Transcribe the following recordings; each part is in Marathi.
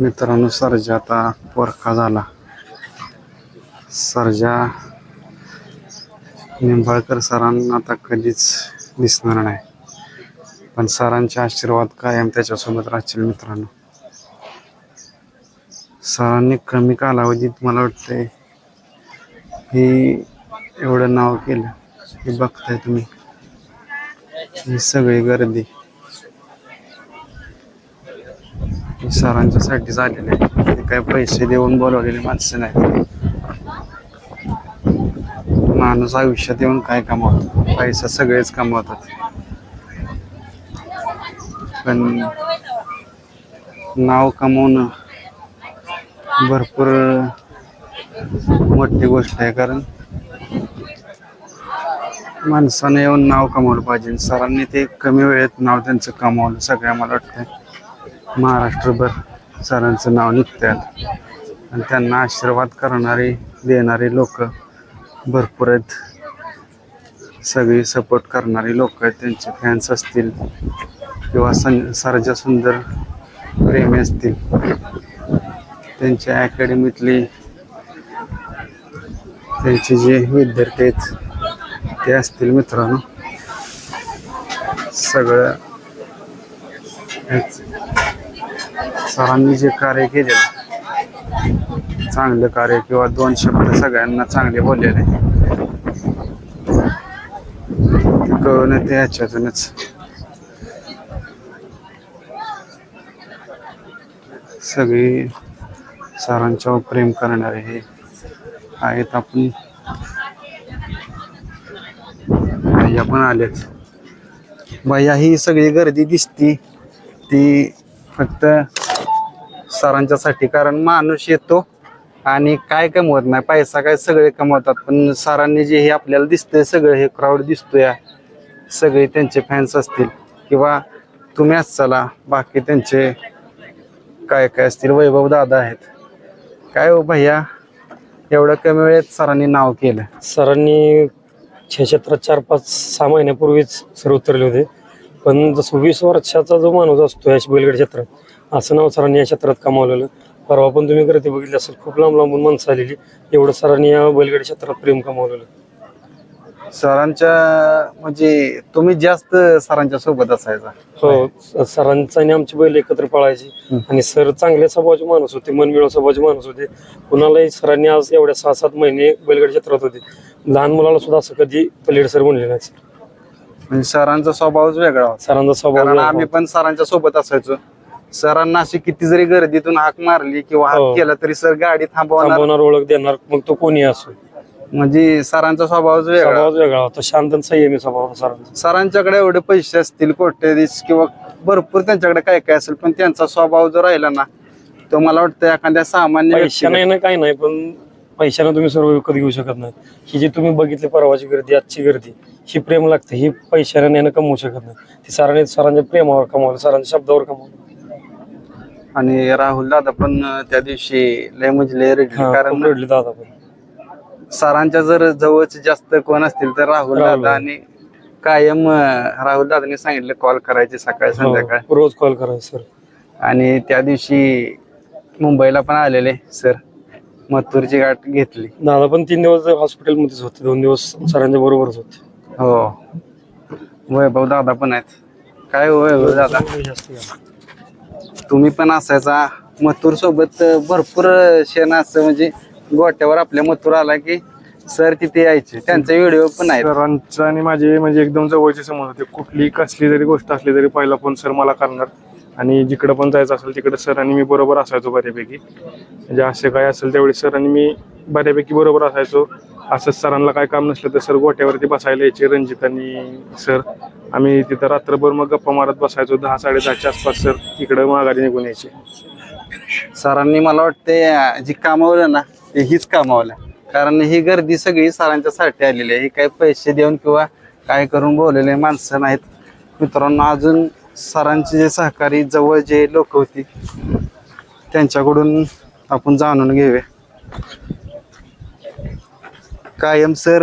मित्रांनो सर्जा आता पोरखा झाला. सर्जा निंबाळकर सरांना आता कधीच दिसणार नाही. पण सरांचे आशीर्वाद कायम त्याच्यासोबत राहतील मित्रांनो. सरांनी कमी कालावधीत मला वाटतंय ही एवढं नाव केलं हे बघताय तुम्ही. ही सगळी गर्दी ही सरांच्यासाठी झालेली आहे. ते काय पैसे देऊन बोलवलेली माणसं नाही माणूस आयुष्यात येऊन काय कमावतो? पैसा सगळेच कमावतात. पण नाव कमवणं भरपूर मोठी गोष्ट आहे कारण माणसानं येऊन नाव कमवलं पाहिजे. सरांनी ते कमी वेळेत नाव त्यांचं कमावलं सगळ्या मला वाटतं महाराष्ट्रभर सरांचं नाव निघतात आणि त्यांना आशीर्वाद करणारे देणारे लोक भरपूर आहेत. सगळी सपोर्ट करणारी लोक आहेत. त्यांचे फॅन्स असतील किंवा सन सरजा सुंदर प्रेमी असतील. त्यांच्या अकॅडमीतली त्यांचे जे विद्यार्थी आहेत ते असतील मित्रांनो. सगळं सरांनी जे कार्य केले चांगलं कार्य किंवा दोन शब्द सगळ्यांना चांगले बोललेले. ते कळून ते ह्याच्यातूनच. सगळी सरांच्यावर प्रेम करणारे हे आहेत आपण. भैया पण आलेत. भैया ही सगळी गर्दी दिसती. ती फक्त सरांच्यासाठी कारण माणूस येतो आणि काय कमवत नाही. पैसा काय सगळे कमवतात पण सरांनी जे हे आपल्याला दिसतंय सगळं हे क्राऊड दिसतोय. सगळे त्यांचे फॅन्स असतील. किंवा तुम्ही चला बाकी त्यांचे काय काय असतील वैभव दादा आहेत. काय हो भैया एवढं कमी वेळेत सरांनी नाव केलं? सरांनी ह्या क्षेत्रात चार पाच सहा महिन्यापूर्वीच सर उतरले होते. पण जसं वीस वर्षाचा जो माणूस असतो या बैलगड क्षेत्रात असं नाव सरांनी या क्षेत्रात कमावलेलं. परवा पण तुम्ही गर्दी बघितली असेल खूप लांब लांबून माणसं आलेली. एवढं सरांनी या बैलगाडी क्षेत्रात प्रेम कमावलेलं. सरांच्या म्हणजे तुम्ही जास्त सरांच्या सोबत असायचा. हो सरांचा आणि आमची बैल एकत्र पळायची. आणि सर चांगल्या स्वभावाचे माणूस होते मनमिळव स्वभावाचे माणूस होते. कुणालाही सरांनी आज एवढ्या सहा सात महिने बैलगाडी क्षेत्रात होते. लहान मुलाला सुद्धा असं कधी पलीड सर म्हणले नाही. म्हणजे सरांचा स्वभावच वेगळा सरांचा स्वभाव आम्ही. पण सरांच्या सोबत असायचो. सरांना अशी किती जरी गर्दीतून हाक मारली किंवा हाक हो. केला तरी सर गाडी थांबवणार. थांबवणार ओळख देणार मग तो कोणी असो. म्हणजे सरांचा स्वभावच वेगळा. स्वभाव वेगळा होता. शांत आणि संयमी स्वभाव होता सरांचा. सरांच्याकडे एवढे पैसे असतील कोट्यधीश किंवा भरपूर त्यांच्याकडे काय काय असेल पण त्यांचा स्वभाव जो राहिला ना तो मला वाटतं एखाद्या सामान्य पैशाने व्यक्तीला- ना काही नाही पण पैशाने तुम्ही सर्व विकत घेऊ शकत नाही. ही जी तुम्ही बघितली परवाची गर्दी आजची गर्दी ही प्रेम लागते. ही पैशाने नेणं कमवू शकत नाही. ती सरांनी सरांच्या प्रेमावर कमावलं सरांच्या शब्दावर कमावलं. आणि राहुल दादा पण त्या दिवशी लय म्हणजे लय रडले. हा, कारण रडले दादा पण. सरांच्या जर जवळचे जास्त कोण असतील तर राहुल राहुल. दादा आणि कायम अं, राहुल दादाने सांगितलं कॉल करायचे सकाळी संध्याकाळ. हो, रोज कॉल करायचं सर. आणि त्या दिवशी मुंबईला पण आलेले सर. मथुरची गाठ घेतली. दादा पण तीन दिवस हॉस्पिटलमध्येच होते दोन दिवस सरांच्या बरोबरच होते. हो. वैभव दादा पण आहेत. काय हो वैभव दादा? जास्त. तुम्ही पण असायचा. मथुर सोबत भरपूर शेण असं म्हणजे गोट्यावर आपल्या मथुर आला की सर तिथे यायचे. त्यांचे व्हिडिओ पण आहे सरांचं आणि माझे म्हणजे एकदम जवळचे समज होते. कुठली कसली जरी गोष्ट असली तरी पहिला फोन सर मला करणार. आणि जिकडं पण जायचं असेल तिकडे सर आणि मी बरोबर असायचो बऱ्यापैकी. म्हणजे असे काय असेल त्यावेळी सर आणि मी बऱ्यापैकी बरोबर असायचो. असंच सरांना काय काम नसलं तर सर गोट्यावरती बसायला यायचे रणजित आणि सर. आम्ही तिथं रात्रभर मग गप्पा मारत बसायचो दहा साडेदहाच्या आसपास सर इकडं माघारी निघून यायचे. सरांनी मला वाटते जी कामावलं ना ते हीच कामावलं. कारण ही गर्दी सगळी सरांच्यासाठी आलेली आहे. ही काही पैसे देऊन किंवा काय करून बोललेले माणसं नाहीत. मित्रांनो अजून सरांचे जे सहकारी जवळ जे लोक होती त्यांच्याकडून आपण जाणून घेऊया. कायम सर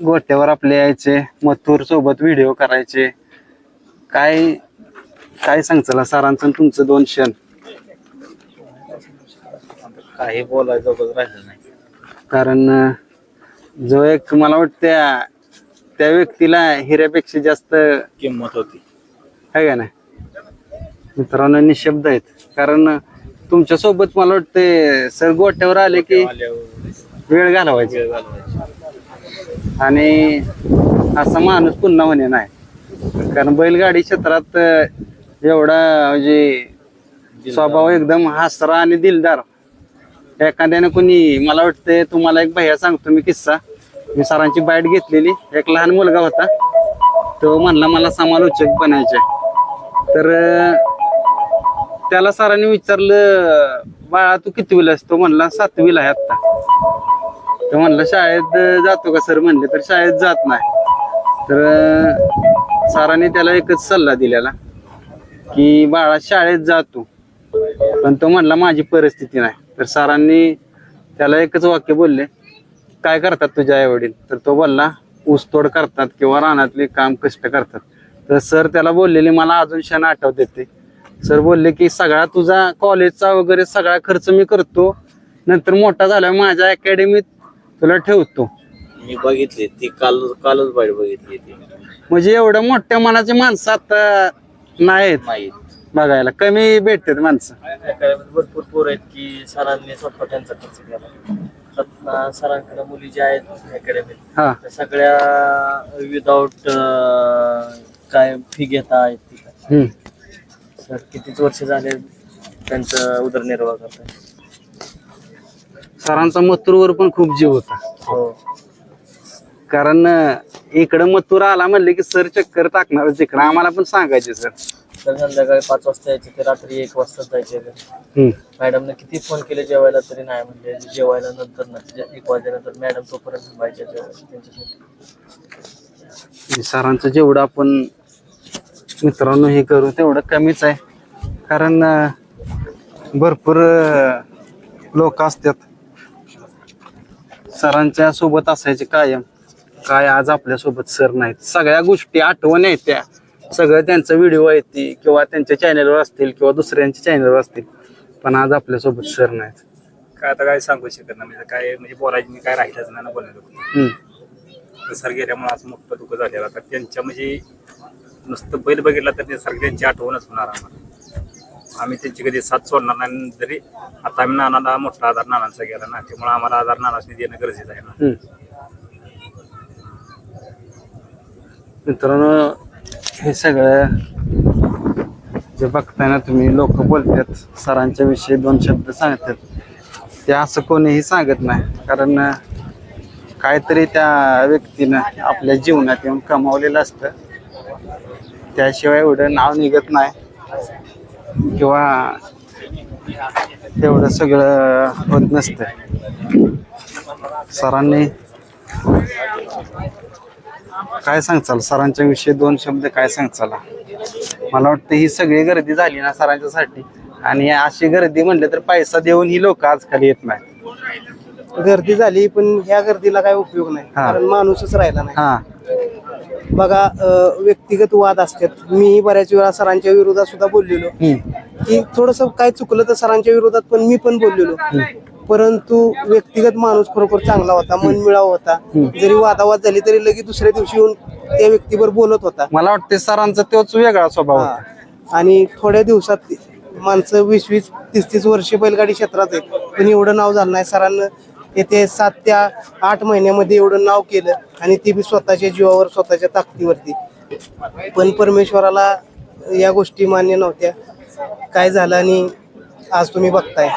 गोट्यावर आपले यायचे मथुर सोबत व्हिडिओ करायचे. काय काय सांगचला सरांचं आणि तुमचं दोन क्षण? काही बोलायचं राहिलं नाही. कारण अं, जो एक मला वाटतं त्या व्यक्तीला हिऱ्यापेक्षा जास्त किंमत होती. आहे का नाही? मित्रांनो निशब्द आहेत. कारण तुमच्यासोबत मला वाटते सर गोट्यावर आले की आल्यावर. वेळ घालवायची. आणि असा माणूस पुन्हा म्हणे नाही. कारण बैलगाडी क्षेत्रात एवढा म्हणजे स्वभाव एकदम हासरा आणि दिलदार. एखाद्याने कोणी मला वाटतं तुम्हाला एक भैया सांगतो मी किस्सा. मी सरांची बाईट घेतलेली. एक लहान मुलगा होता. तो म्हणला मला समालोचक बनायचे तर त्याला सरांनी विचारलं बाळा तू कितवीला असतो तो म्हणला सातवीला आहे आता तो म्हणलं शाळेत जातो का सर? म्हणले तर शाळेत जात नाही. तर सरांनी त्याला एकच सल्ला दिलेला की बाळा शाळेत जातो. पण तो म्हणला माझी परिस्थिती नाही. तर सरांनी त्याला एकच वाक्य बोलले काय करतात तुझे आई वडील तर तो बोलला ऊसतोड करतात किंवा रानातले काम कष्ट करतात. तर सर त्याला बोललेले मला अजून क्षण आठवत येते. सर बोलले की सगळा तुझा कॉलेजचा वगैरे सगळा खर्च मी करतो. नंतर मोठा झाल्यावर माझ्या अकॅडमीत तुला ठेवतो. मी बघितली ती काल कालच बाहेर बघितली ती. म्हणजे एवढ्या मोठ्या मनाची माणसं आता नाहीत. माहीत बघायला कमी भेटतात माणसं. अकॅडमीत भरपूर पोर आहेत की सरांनी स्वतः त्यांचा खर्च केला. सरांकडे मुली ज्या आहेत अकॅडमीत हा. त्या सगळ्या विदाऊट काय फी घेता आहेत हम्म. कितीच वर्ष झाले त्यांचा उदरनिर्वाह करताय? सरांचा मथुरवर पण खूप जीव होता. हो. कारण अं, इकडं मथुर आला म्हणले की सर चक्कर टाकणार तिकडं आम्हाला पण सांगायचे सर. तर संध्याकाळी पाच वाजता यायचे ते रात्री एक वाजता जायचे. मॅडमने किती फोन केले जेवायला तरी नाही म्हणजे जेवायला नंतर ना जे- एक वाजल्यानंतर मॅडम तोपर्यंत थांबायचे जेवायला त्यांच्यासाठी. सरांचं जेवढं आपण मित्रांनो हे करू. तेवढं कमीच आहे. कारण भरपूर लोक असतात. सरांच्या सोबत असायचे कायम. काय आज आपल्यासोबत सर नाहीत. सगळ्या गोष्टी आठवण आहेत त्या. सगळं त्यांचा व्हिडिओ आहेत ती किंवा त्यांच्या चॅनलवर असतील किंवा दुसऱ्यांच्या चॅनलवर असतील. पण आज आपल्यासोबत सर नाहीत. काय आता काय सांगू शकत नाही. म्हणजे काय म्हणजे बोलायचं मी काय राहिलंच नाही ना बोलायला. सर गेल्यामुळे असं मोठं दुःख झालेलं. तर त्यांच्या म्हणजे नुसतं बैल बघितला तर ते सगळ्यांची त्यांची आठवणच होणार आम्हाला. आम्ही त्यांची कधी साथ सोडणार नाही जरी आता आम्ही नानाला मोठा आधार नानांचा गेला ना त्यामुळे आम्हाला आधार नानासनी देणं गरजेचं आहे ना. मित्रांनो हे सगळं जे बघताय ना तुम्ही लोक बोलतात सरांच्या विषयी दोन शब्द सांगतात. ते असं कोणीही सांगत नाही कारण काहीतरी त्या व्यक्तीनं आपल्या जीवनात येऊन कमावलेलं असतं. त्याशिवाय एवढं नाव निघत नाही. किंवा तेवढं सगळं होत नसतं. सरांनी काय सांगचाल? सरांच्या विषयी दोन शब्द काय सांगचाल? मला वाटतं ही सगळी गर्दी झाली ना सरांच्यासाठी. आणि अशी गर्दी म्हणलं तर पैसा देऊन ही लोक आजकाल येत नाही गर्दी झाली पण ह्या गर्दीला काय उपयोग नाही. कारण माणूसच राहिला नाही. हा. बघा व्यक्तिगत वाद असतात. मी बऱ्याच वेळा सरांच्या विरोधात सुद्धा बोललेलो. की थोडस काय चुकलं तर सरांच्या विरोधात पण मी पण बोललेलो. परंतु व्यक्तिगत माणूस खरोखर चांगला होता मनमिळाव होता. जरी वादावाद झाली तरी लगेच दुसऱ्या दिवशी येऊन त्या व्यक्तीवर बोलत होता. मला वाटतं सरांचा तोच वेगळा स्वभाव आणि थोड्या दिवसात माणसं वीस वीस तीस तीस वर्षे बैलगाडी क्षेत्रात आहेत. पण एवढं नाव झालं नाही. सरांना येथे सात त्या आठ महिन्यामध्ये एवढं नाव केलं आणि ते बी स्वतःच्या जीवावर स्वतःच्या ताकदीवरती. पण परमेश्वराला या गोष्टी मान्य नव्हत्या. काय झालं आणि आज तुम्ही बघताय.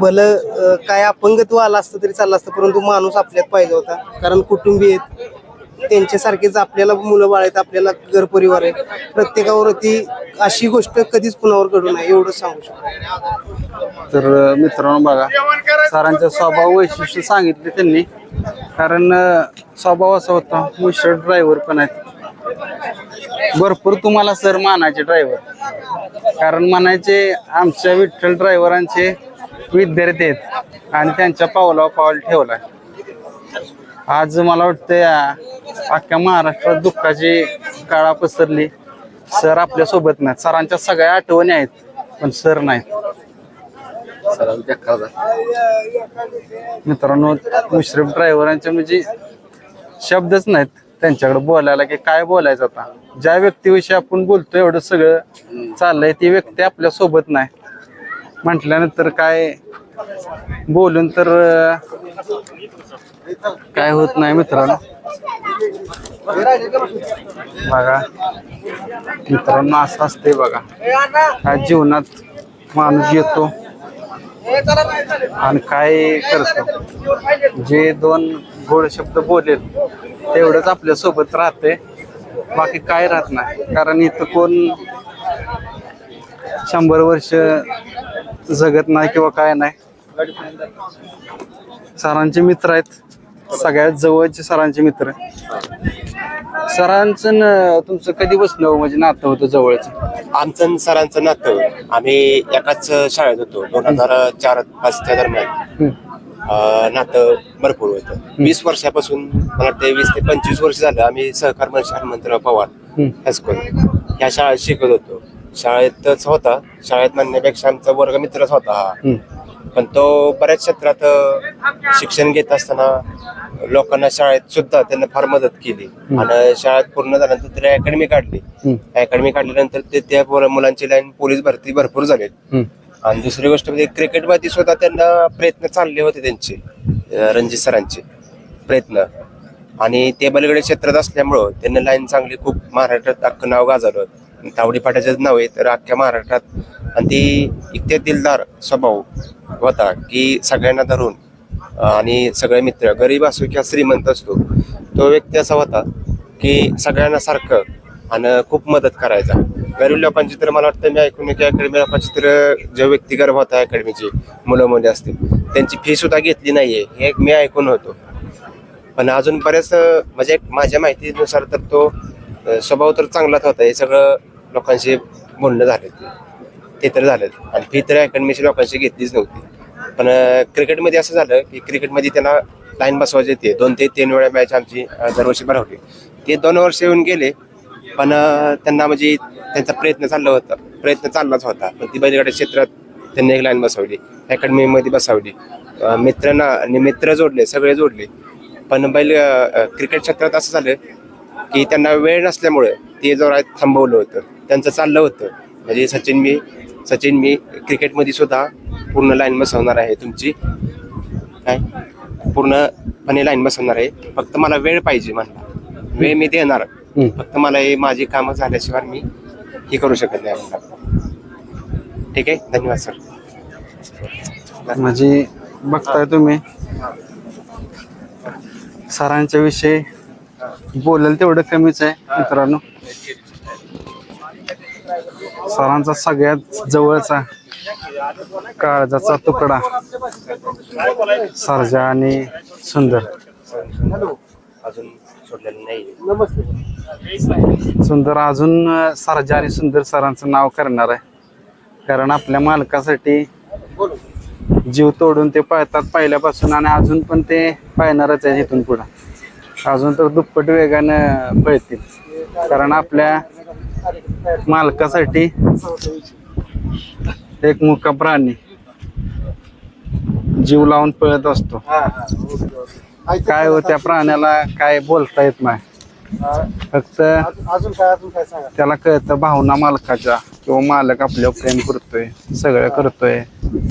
भलं काय अपंगत्व आलं असतं तरी चाललं असतं परंतु माणूस आपल्यात पाहिजे होता. कारण कुटुंबीय आहेत. त्यांच्यासारखेच आपल्याला मुलं बाळ आहेत आपल्याला घर परिवार आहे. प्रत्येकावरती अशी गोष्ट कधीच कुणावर घडू नये एवढं सांगू शकतो. तर मित्रांनो बघा सरांचा स्वभाव वैशिष्ट्य सांगितले त्यांनी. कारण स्वभाव असा होता मुशळ ड्रायव्हर पण आहेत. भरपूर तुम्हाला सर मानायचे ड्रायव्हर कारण म्हणायचे आमच्या विठ्ठल ड्रायव्हरांचे विद्यार्थी आहेत. आणि त्यांच्या पावलावर पाऊल ठेवलाय. आज मला वाटतं या अख्ख्या महाराष्ट्रात दुःखाची काळा पसरली. सर आपल्यासोबत नाहीत. सरांच्या सगळ्या आठवणी आहेत पण सर नाहीत. मित्रांनो मुश्रीफ ड्रायव्हरांचे म्हणजे शब्दच नाहीत. त्यांच्याकडे बोलायला की काय बोलायचं आता? ज्या व्यक्तीविषयी आपण बोलतो एवढं सगळं चाललंय. ती व्यक्ती आपल्यासोबत नाही. म्हटल्यानंतर काय बोलून तर काय होत नाही मित्रांनो. बघा. मित्रांनो असं असते बघा. काय जीवनात माणूस येतो आणि काय करतो. जे दोन गोड शब्द बोलेल तेवढंच आपल्यासोबत राहते बाकी काय राहत नाही. कारण इथं कोण शंभर वर्ष जगत नाही किंवा काय नाही. सरांचे मित्र आहेत. सगळ्यात जवळचे सरांचे मित्र. सरांचं न- तुमचं कधी बसणं म्हणजे नातं होतं जवळचं. आमचं आणि सरांचं नातं. आम्ही एकाच शाळेत होतो. दोन हजार चार पाचच्या दरम्यान. हम्म. अं, नातं भरपूर होतं. वीस वर्षापासून मला वाटतं वीस ते पंचवीस वर्ष झालं आम्ही सहकार हनुमंतराव पवार हम्म. हायस्कूल ह्या शाळेत शिकत होतो. शाळेतच होता. शाळेत म्हणण्यापेक्षा आमचा वर्ग मित्रच होता हा. हम्म. पण तो बऱ्याच क्षेत्रात अ, शिक्षण घेत असताना लोकांना शाळेत सुद्धा त्यांना फार मदत केली. आणि शाळेत पूर्ण झाल्यानंतर त्याला अकॅडमी काढली. अकॅडमी काढल्यानंतर ते त्या पोरा- मुलांची लाईन पोलीस भरती भरपूर झाली. आणि दुसरी गोष्ट म्हणजे क्रिकेटमध्ये सुद्धा त्यांना प्रयत्न चालले होते त्यांचे अ, रणजित सरांचे प्रयत्न. आणि ते बलगडे क्षेत्रात असल्यामुळं त्यांना लाईन चांगली खूप महाराष्ट्रात अख्खं नाव गाजवलं. तावडी फाट्याचंच नाव आहे तर अख्ख्या महाराष्ट्रात. आणि ती इतके दिलदार स्वभाव होता की सगळ्यांना धरून आणि सगळे मित्र गरीब असो किंवा श्रीमंत असतो तो व्यक्ती असा होता की सगळ्यांना सारखं आणि खूप मदत करायचा. गरीब लोकांची तर मला वाटतं मी ऐकून की अकॅडमी लोकांची तर जे व्यक्ती गर्भ होता अकॅडमीची मुलं मुली असतील त्यांची फी सुद्धा घेतली नाहीये हे एक मी ऐकून होतो. पण अजून बऱ्याच म्हणजे एक माझ्या माहितीनुसार तर तो स्वभाव तर चांगलाच होता हे सगळं लोकांशी बोलणं झाले. ते तर झालं आणि फी तर अकॅडमीची लोकांशी घेतलीच नव्हती. पण क्रिकेटमध्ये असं झालं की क्रिकेटमध्ये त्यांना लाईन बसवायची येते दोन ते तीन वेळा मॅच आमची दरवर्षी भरवली. ते दोन वर्ष येऊन गेले पण त्यांना म्हणजे त्यांचा प्रयत्न चालला होता. प्रयत्न चाललाच होता. पण ती बैलगाड्या क्षेत्रात त्यांनी एक लाईन बसवली. अकॅडमीमध्ये बसवली. मित्रांना आणि मित्र जोडले सगळे जोडले. पण बैल क्रिकेट क्षेत्रात असं झालं की त्यांना वेळ नसल्यामुळे ते जरा थांबवलं होतं. त्यांचं चाललं होतं. म्हणजे सचिन मी सचिन मी क्रिकेटमध्ये सुद्धा पूर्ण लाईन बसवणार आहे तुमची. काय? पूर्णपणे लाईन बसवणार आहे. फक्त मला वेळ पाहिजे म्हणला. वेळ मी देणार. फक्त मला हे माझी कामं झाल्याशिवाय मी हे करू शकत नाही म्हणला. ठीक आहे? धन्यवाद सर. म्हणजे बघताय तुम्ही. सरांच्या विषयी बोलेल तेवढं कमीच आहे मित्रांनो. सरांचा सगळ्यात जवळचा काळजाचा तुकडा. सरजा आणि सुंदर. सुंदर अजून अं, सरजा आणि सुंदर सरांचं नाव करणार आहे. कारण आपल्या मालकासाठी जीव तोडून ते पळतात पहिल्यापासून आणि अजून पण ते पाळणारच आहे इथून पुढं. अजून तर दुप्पट वेगानं पळतील. कारण आपल्या मालकासाठी एक मुका प्राणी. जीव लावून पळत असतो. काय हो त्या प्राण्याला काय बोलता येत नाही. फक्त अजून काय अजून काय सांगा? त्याला कळतं भावना मालकाच्या किंवा मालक आपल्यावर प्रेम करतोय सगळं करतोय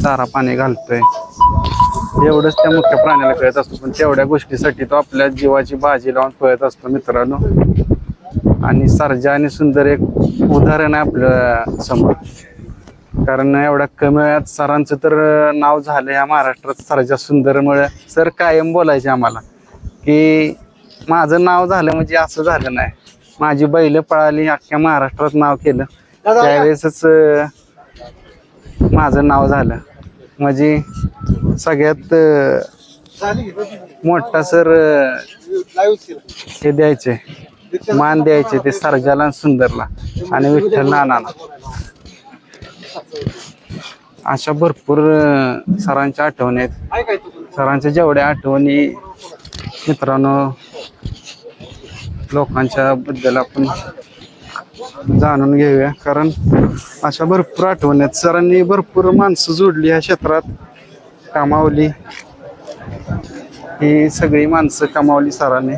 चारा पाणी घालतोय. एवढंच त्या मुख्य प्राण्याला कळत असतो. पण तेवढ्या गोष्टीसाठी तो आपल्या जीवाची बाजी लावून पळत असतो मित्रांनो. आणि सर्जा आणि सुंदर एक उदाहरण आहे आपल्यासमोर. कारण एवढ्या कमी वेळात सरांचं तर नाव झालं या महाराष्ट्रात सर्जा सुंदरमुळे. सर कायम बोलायचे आम्हाला की माझं नाव झालं म्हणजे असं झालं नाही. माझी बैल पळाली अख्ख्या महाराष्ट्रात नाव केलं. त्यावेळेसच माझं नाव झालं. म्हणजे सगळ्यात मोठा सर हे द्यायचे. मान द्यायचे ते सर्जाला सुंदरला आणि विठ्ठल नानाला. अशा भरपूर सरांच्या आठवणी आहेत. सरांच्या जेवढ्या आठवणी मित्रांनो लोकांच्या बद्दल आपण जाणून घेऊया. कारण अशा भरपूर आठवणी आहेत. सरांनी भरपूर माणसं जोडली ह्या क्षेत्रात. कामावली. ही सगळी माणसं कमावली सरांनी.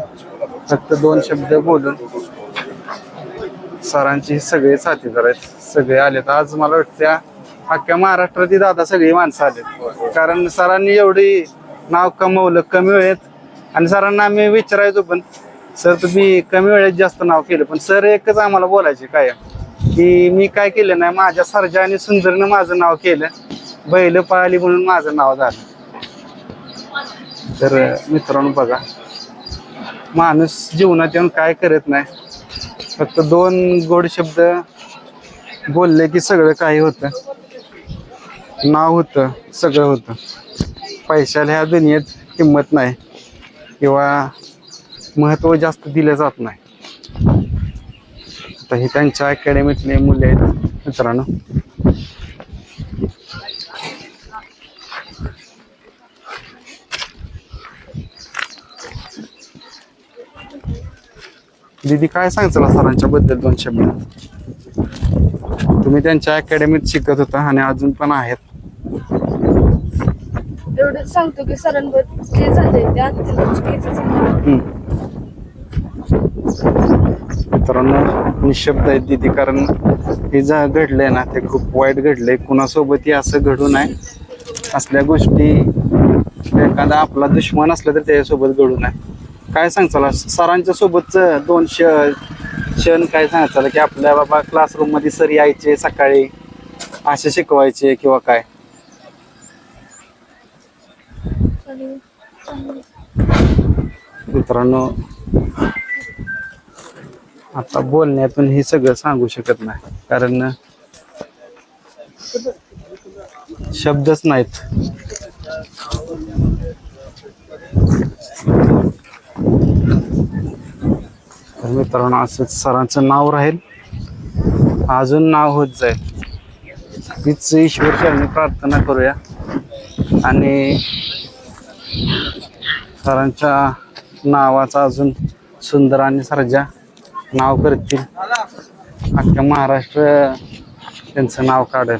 फक्त दोन शब्द बोलून सरांची सगळे साथीदार आहेत. सगळे आलेत. आज मला वाटतं अख्ख्या महाराष्ट्रातील दादा सगळी माणसं आलेत. कारण सरांनी एवढी नाव कमवलं कमी वेळेत आणि सरांना आम्ही विचारायचो पण सर तुम्ही कमी वेळेत जास्त नाव केलं. पण सर एकच आम्हाला बोलायचे काय की मी काय केलं नाही माझ्या सरजा आणि सुंदरनं माझं नाव केलं. बैल पळाली म्हणून माझं नाव झालं. तर मित्रांनो बघा माणूस जीवनात येऊन काय करत नाही. फक्त दोन गोड शब्द बोलले की सगळं काही होतं. नाव होतं सगळं होतं. पैशाला ह्या दुनियेत किंमत नाही किंवा महत्त्व जास्त दिलं जात नाही. आता हे त्यांच्या अकॅडमीतले मुले आहेत मित्रांनो. दीदी काय सांगचाल सरांच्या बद्दल दोन शब्द तुम्ही त्यांच्या अकॅडमीत शिकत होता आणि अजून पण आहेत. एवढंच सांगतो की सरांवर जे झालंय ते अत्यंत चुकीचं झालं हम्म. मित्रांनो निशब्द आहेत दीदी कारण हे जे घडलंय ना ते खूप वाईट घडलंय. कुणासोबतही असं घडू नये. असल्या गोष्टी एखादा आपला दुश्मन असला तर त्याच्यासोबत घडू नये. काय सांगचाल सरांच्या सोबतच दोन श क्षण काय सांगायचं की आपल्या बाबा क्लासरूममध्ये सर यायचे सकाळी असे शिकवायचे किंवा काय? मित्रांनो आता बोलण्यातून हे सगळं सांगू शकत नाही कारण शब्दच नाहीत. तर मित्रांनो असंच सरांचं नाव राहील. अजून नाव होत जाईल. हीच ईश्वर चरणी प्रार्थना करूया. आणि सरांच्या नावाचा अजून सुंदर आणि सर्जा नाव करतील. अख्ख्या महाराष्ट्र त्यांचं नाव काढेल.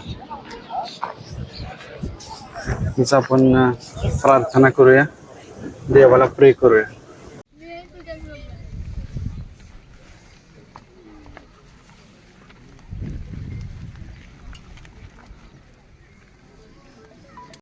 हीच आपण प्रार्थना करूया. देवाला प्रे करूया.